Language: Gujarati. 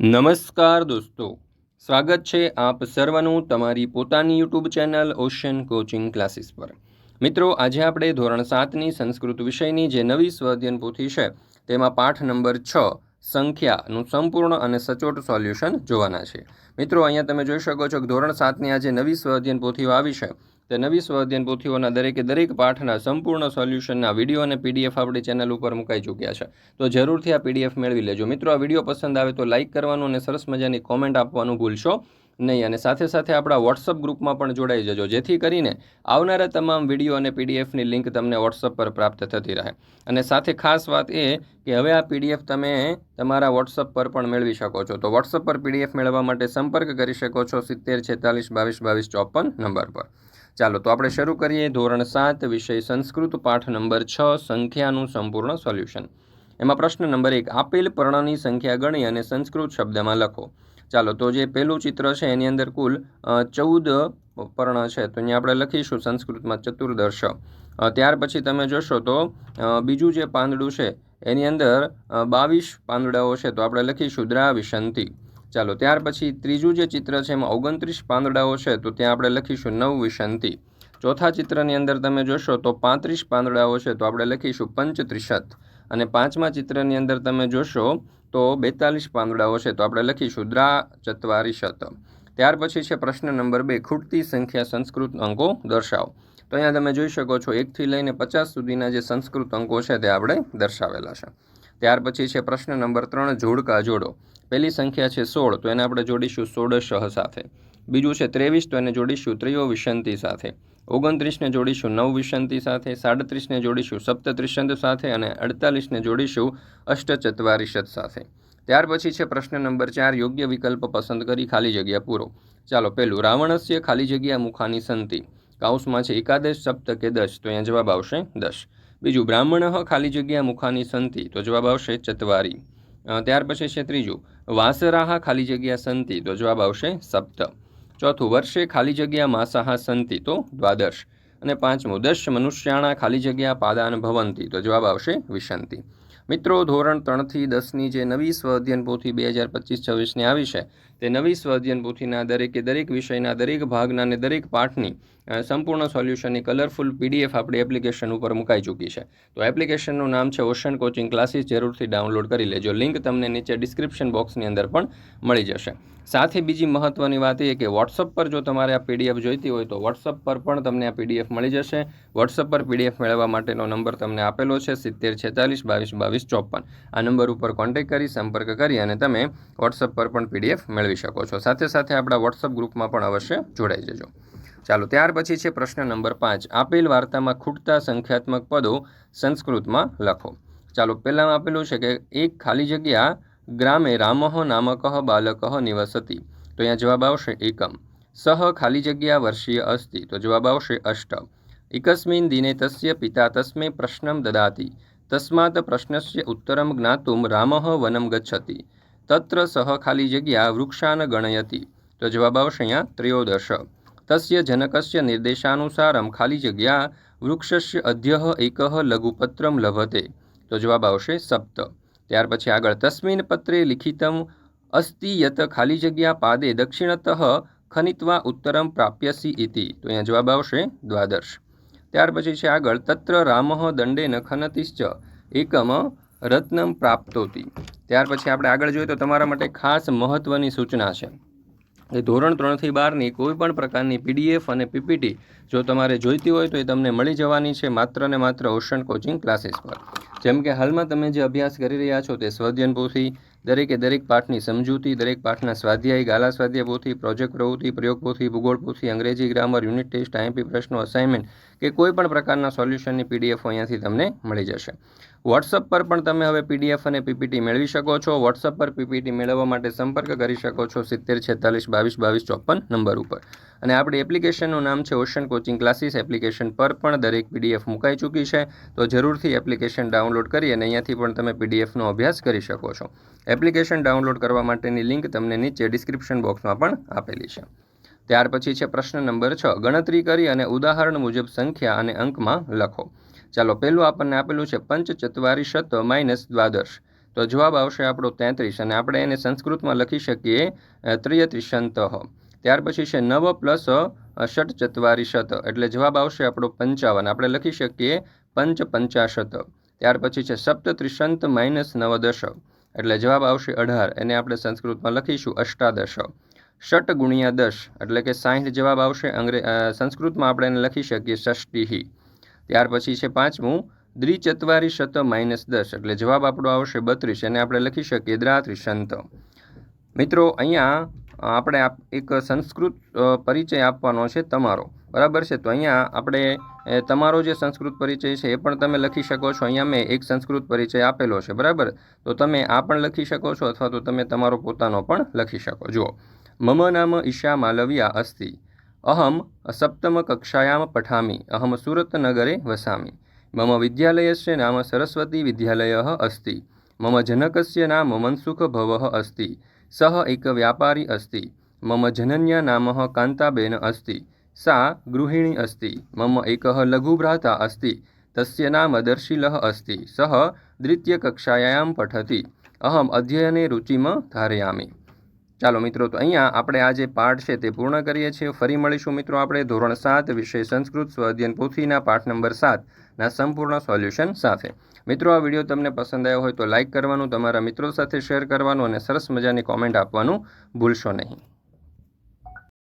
નમસ્કાર દોસ્તો. સ્વાગત છે આપ સર્વનું તમારી પોતાની YouTube channel Ocean coaching classes પર. મિત્રો, આજે આપણે ધોરણ સાતની સંસ્કૃત વિષયની જે નવી સ્વઅધ્યયન પોથી છે, તેમાં પાઠ નંબર છ, સંખ્યાનું સંપૂર્ણ અને સચોટ સોલ્યુશન જોવાના છે. મિત્રો, અહીંયા તમે જોઈ શકો છો કે ધોરણ સાતની આ જે નવી સ્વઅધ્યયન પોથીઓ આવી છે તે નવી સ્વઅધ્યયન પોથીઓના દરેકે દરેક પાઠના સંપૂર્ણ સોલ્યુશનના વીડિયો અને પીડીએફ આપણી ચેનલ ઉપર મુકાઈ ચૂક્યા છે. તો જરૂરથી આ પીડીએફ મેળવી લેજો. મિત્રો, આ વીડિયો પસંદ આવે તો લાઇક કરવાનું અને સરસ મજાની કોમેન્ટ આપવાનું ભૂલશો નહીં અને સાથે સાથે આપણા વોટ્સઅપ ગ્રુપમાં પણ જોડાઈ જજો. જેથી કરીને આવનારા તમામ વીડિયો અને પીડીએફની લિંક તમને વોટ્સઅપ પર પ્રાપ્ત થતી રહે. અને સાથે ખાસ વાત એ કે હવે આ પીડીએફ તમે તમારા વોટ્સઅપ પર પણ મેળવી શકો છો. તો વોટ્સઅપ પર પીડીએફ મેળવવા માટે સંપર્ક કરી શકો છો સિત્તેર છેતાલીસ બાવીસ બાવીસ ચોપન નંબર પર. ચાલો, તો આપણે શરૂ કરીએ ધોરણ સાત, વિષય સંસ્કૃત, પાઠ નંબર છ, સંખ્યાનું સંપૂર્ણ સોલ્યુશન. એમાં પ્રશ્ન નંબર એક, આપેલ પર્ણની સંખ્યા ગણી અને સંસ્કૃત શબ્દમાં લખો. ચાલો, તો જે પહેલું ચિત્ર છે, એની અંદર કુલ ચૌદ પર્ણ છે. તો અહીંયા આપણે લખીશું સંસ્કૃતમાં ચતુર્દર્શ. ત્યાર પછી તમે જોશો તો બીજું જે પાંદડું છે, એની અંદર બાવીસ પાંદડાઓ છે. તો આપણે લખીશું દ્રાવિશંતી. ચાલો, ત્યાર પછી ત્રીજું જે ચિત્ર છે એમાં ઓગણત્રીસ પાંદડાઓ છે, તો ત્યાં આપણે લખીશું નવ વિશંતિ ચોથા ચિત્રની અંદર તમે જોશો તો પાંત્રીસ પાંદડાઓ છે, તો આપણે લખીશું પંચત્રીસત અને પાંચમા ચિત્રની અંદર તમે જોશો તો બેતાલીસ પાંદડાઓ છે, તો આપણે લખીશું દ્રા ચત્વારીશત. ત્યાર પછી છે પ્રશ્ન નંબર બે, ખૂટતી સંખ્યા સંસ્કૃત અંકો દર્શાવો. તો અહીંયા તમે જોઈ શકો છો, એકથી લઈને પચાસ સુધીના જે સંસ્કૃત અંકો છે તે આપણે દર્શાવેલા છે. ત્યાર પછી છે પ્રશ્ન નંબર ત્રણ, જોડકા જોડો. પહેલી સંખ્યા છે સોળ, તો એને આપણે જોડીશું સોળશ સાથે. બીજું છે ત્રેવીસ, તો એને જોડીશું ત્રિયો વિશંતિ સાથે. ઓગણત્રીસને જોડીશું નવ વિશંતિ સાથે, સાડત્રીસને જોડીશું સપ્તત્રિશંત સાથે અને અડતાલીસને જોડીશું અષ્ટચત્વારિશત સાથે. ત્યાર પછી છે પ્રશ્ન નંબર ચાર, યોગ્ય વિકલ્પ પસંદ કરી ખાલી જગ્યા પૂરો. ચાલો પહેલું રાવણસ્ય ખાલી જગ્યા મુખાની સંતિ. કાઉસમાં છે એકાદશ, સપ્ત કે દશ તો અહીંયા જવાબ આવશે દશ બીજું, બ્રાહ્મણ ખાલી જગ્યા મુખાની સંતિ, તો જવાબ આવશે ચતવારી. ત્યાર પછી છે ત્રીજું, વાસરાહ ખાલી જગ્યા સંતિ, તો જવાબ આવશે સપ્ત. ચોથું, વર્ષે ખાલી જગ્યા માસાહ સંતિ, તો દ્વાદશ. અને પાંચમું, દશ મનુષ્યાણા ખાલી જગ્યા પાદાન ભવંતી, તો જવાબ આવશે વિશંતિ મિત્રો, ધોરણ ત્રણથી દસની જે નવી સ્વઅધ્યયન પોથી બે હજાર પચીસ છવ્વીસની આવી છે તે નવી સ્વઅધ્યયન પોથીના દરેકે દરેક વિષયના દરેક ભાગના અને દરેક પાઠની સંપૂર્ણ સોલ્યુશનની કલરફુલ પીડીએફ આપણી એપ્લિકેશન ઉપર મુકાઈ ચૂકી છે. તો એપ્લિકેશનનું નામ છે ઓશન કોચિંગ ક્લાસીસ, જરૂરથી ડાઉનલોડ કરી લેજો. લિંક તમને નીચે ડિસ્ક્રિપ્શન બોક્સની અંદર પણ મળી જશે. સાથે બીજી મહત્ત્વની વાત એ કે વોટ્સઅપ પર જો તમારે આ પીડીએફ જોઈતી હોય તો વોટ્સઅપ પર પણ તમને આ પીડીએફ મળી જશે. વોટ્સઅપ પર પીડીએફ મેળવવા માટેનો નંબર તમને આપેલો છે સિત્તેર છેતાલીસ બાવીસ બાવીસ ચોપન. આ નંબર ઉપર કોન્ટેક્ટ કરી સંપર્ક કરી અને તમે વોટ્સઅપ પર પણ પીડીએફ મેળવી શકો છો. સાથે સાથે આપણા વોટ્સઅપ ગ્રુપમાં પણ અવશ્ય જોડાઈ જજો. ચાલો, ત્યાર પછી છે પ્રશ્ન નંબર પાંચ. આપેલ વાર્તામાં ખૂટતા સંખ્યાત્મક પદો સંસ્કૃતમાં લખો. ચાલો, પહેલાં આપેલું છે કે એક ખાલી જગ્યા ગ્રામે રામઃ નામક બાલક નિવસતી. તો અહીંયા જવાબ આવશે એકમ. સહ ખાલી જગ્યા વર્ષીય અસ્તિ. તો જવાબ આવશે અષ્ટ. એકસ્મિન દિને તસ્ય પિતા તસ્મે પ્રશ્નમ દદાતિ. તસ્માત પ્રશ્નસ્ય ઉત્તરમ જ્ઞાતુમ રામહ વનમ ગચ્છતિ. તત્ર સહ ખાલી જગ્યા વૃક્ષાન ગણયતી તો જવાબ આવશે અહીંયા ત્રયોદશ તસ્ય જનકસ્ય નિર્દેશાનુસારમ ખાલી જગ્યા વૃક્ષસ્ય અધ્ય એક લઘુપત્રમ લભતે તો જવાબ આવશે સપ્ત ત્યાર પછી આગળ તસ્મિન પત્રે લિખિતમ અસ્તિ યત ખાલી જગ્યા પાદે દક્ષિણતઃ ખનિત્વા ઉત્તરમ પ્રાપ્યસી ઇતિ તો અહીંયા જવાબ આવશે દ્વાદશ ત્યાર પછી છે આગળ તત્ર રામ દંડેન ખનતિશ્ચ એકમ રત્નમ પ્રાપ્તોતી ત્યાર પછી આપણે આગળ જોઈએ તો તમારા માટે ખાસ મહત્ત્વની સૂચના છે. એ ધોરણ ત્રણથી બારની કોઈ પણ પ્રકારની પીડીએફ અને પીપીટી જો તમારે જોઈતી હોય તો એ તમને મળી જવાની છે માત્ર ને માત્ર ઓશન કોચિંગ ક્લાસીસ પર. જેમ કે હાલમાં તમે જે અભ્યાસ કરી રહ્યા છો તે સ્વધ્યન પોથી દરેકે દરેક પાઠની સમજૂતી, દરેક પાઠના સ્વાધ્યાય, ગાલા સ્વાધ્યાય પોથી પ્રોજેક્ટ પ્રવૃત્તિ પ્રયોગ પોથી ભૂગોળ પોથી અંગ્રેજી ગ્રામર, યુનિટ ટેસ્ટ, આઈએમપી પ્રશ્નો અસાઇનમેન્ટ કે કોઈ પણ પ્રકારના સોલ્યુશનની પીડીએફ અહીંયાથી તમને મળી જશે. વોટ્સઅપ પર પણ તમે હવે પીડીએફ અને પીપીટી મેળવી શકો છો. વોટ્સઅપ પર પીપીટી મેળવવા માટે સંપર્ક કરી શકો છો સિત્તેર, છેતાલીસ, બાવીસ બાવીસ, ચોપન નંબર ઉપર. અને આપણી એપ્લિકેશનનું નામ છે ઓશન કોચિંગ ક્લાસીસ. એપ્લિકેશન પર પણ દરેક પીડીએફ મુકાઈ ચૂકી છે. તો જરૂરથી એપ્લિકેશન ડાઉનલોડ કરી અને અહીંયાથી પણ તમે પીડીએફનો અભ્યાસ કરી શકો છો. એપ્લિકેશન ડાઉનલોડ કરવા માટેની લિંક તમને નીચે ડિસ્ક્રિપ્શન બોક્સમાં પણ આપેલી છે. ત્યાર પછી છે પ્રશ્ન નંબર છ, ગણતરી કરી અને ઉદાહરણ મુજબ સંખ્યા અને અંકમાં લખો. ચાલો, પહેલું આપણને આપેલું છે પંચ ચત્વારીશત માઇનસ દ્વાદશ. તો જવાબ આવશે આપણો તેત્રીસ અને આપણે એને સંસ્કૃતમાં લખી શકીએ ત્રિયત્રિશંત. ત્યાર પછી છે નવ પ્લસ ષટ ચત્વારીશત એટલે જવાબ આવશે આપણો પંચાવન. આપણે લખી શકીએ પંચ પંચાશત ત્યાર પછી છે સપ્ત ત્રિશંત માઇનસ નવદશ. એટલે જવાબ આવશે અઢાર. એને આપણે સંસ્કૃતમાં લખીશું અષ્ટાદશ. ષટ ગુણ્યા દશ એટલે કે સાહીઠ જવાબ આવશે અંગ્રે સંસ્કૃતમાં આપણે એને લખી શકીએ ષષ્ટિહી. ત્યાર પછી છે પાંચમું, દ્વિચત્વારી શત માઇનસ દસ, એટલે જવાબ આપણો આવશે બત્રીસ. એને આપણે લખી શકીએ દ્રાત્રિશંત મિત્રો, અહીંયા આપણે એક સંસ્કૃત પરિચય આપવાનો છે તમારો. બરાબર છે? તો અહીંયા આપણે તમારો જે સંસ્કૃત પરિચય છે એ પણ તમે લખી શકો છો. અહીંયા મેં એક સંસ્કૃત પરિચય આપેલો છે, બરાબર? તો તમે આ પણ લખી શકો છો અથવા તો તમે તમારો પોતાનો પણ લખી શકો. જુઓ. મમ નામ ઈશા માલવિયા અસ્તિ. અહમ સપ્તમ કક્ષાયામ પઠામી. અહમ સુરતનગરે વસામી. મમ વિદ્યાલયસ્ય નામ સરસ્વતી વિદ્યાલય અસ્તિ. મમ જનકસ્ય નામ મનસુખ ભવ અસ્તિ. સહ એક વ્યાપારી અસ્તિ. મમ જનન્યા નામ કાંતાબેન અસ્તિ. सा गृहिणी મમ એક एकः लघुभ्राता अस्ति, तस्य नाम दर्शिलः સહ सः દ્વિતીયકક્ષાયામ પઠતી અહમ અધ્યયને રુચિમાં ધારયામી ચાલો મિત્રો, તો અહીંયા આપણે આ જે પાઠ છે તે પૂર્ણ કરીએ છીએ. ફરી મળીશું મિત્રો આપણે ધોરણ સાત વિશે સંસ્કૃત સ્વઅધ્યયન પોથીના પાઠ નંબર સાતના સંપૂર્ણ સોલ્યુશન સાથે. મિત્રો, આ વીડિયો તમને પસંદ આવ્યો હોય તો લાઇક કરવાનું, તમારા મિત્રો સાથે શેર કરવાનું અને સરસ મજાની કોમેન્ટ આપવાનું ભૂલશો નહીં.